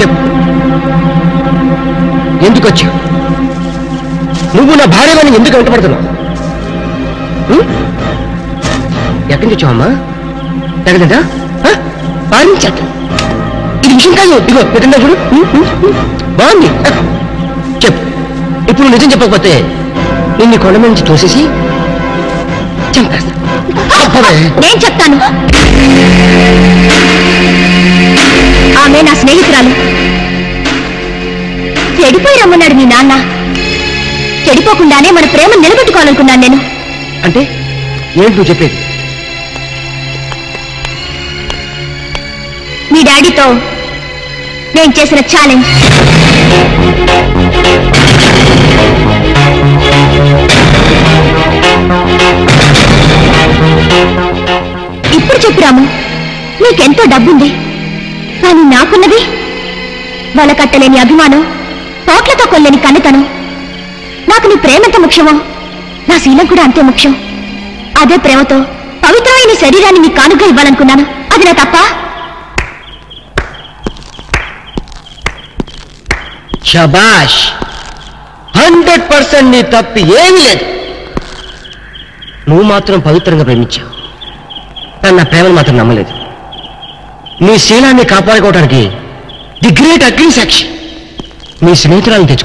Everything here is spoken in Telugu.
చెప్పు. ఎందుకు వచ్చావు? నువ్వు నా భార్యని ఎందుకు వెంటబడుతున్నావు ఎక్కడి నుంచి వచ్చావమ్మా? తగలేదా పారించట ఇది విషయం కాదు. ఇదిగో పెట్టండి చూడు బాగుంది. చెప్పు. ఇప్పుడు నిజం చెప్పకపోతే నిన్ను కొండ నుంచి తోసేసి చంపేస్తా. నేను చెప్తాను. ఆమె నా స్నేహితురాలు. చెడిపోయి రమ్మన్నాడు మీ నాన్న. చెడిపోకుండానే మన ప్రేమ నిలబెట్టుకోవాలనుకున్నాను నేను. అంటే ఏంటి నువ్వు చెప్పేది? మీ డాడీతో నేను చేసిన ఛాలెంజ్ చెప్పు రాము నీకెంతో డబ్బుంది కానీ నాకున్నది వాళ్ళ కట్టలేని అభిమానం పోట్లతో కొల్లేని కన్నెతనం. నాకు నీ ప్రేమంత ముఖ్యమో నా శీలం కూడా అంతే ముఖ్యం. అదే ప్రేమతో పవిత్రమైన శరీరాన్ని నీ కానుక ఇవ్వాలనుకున్నాను. అది నా తప్ప? షబాష్ హండ్రెడ్ పర్సెంట్ నీ తప్పి ఏమీ లేదు. నువ్వు మాత్రం పవిత్రంగా ప్రేమించావు. కానీ నా ప్రేమను మాత్రం నమ్మలేదు నీ శీలాన్ని కాపాడుకోవడానికి ది గ్రేట్ అగ్ని సాక్షి నీ స్నేహితురాలను తెచ్చుకో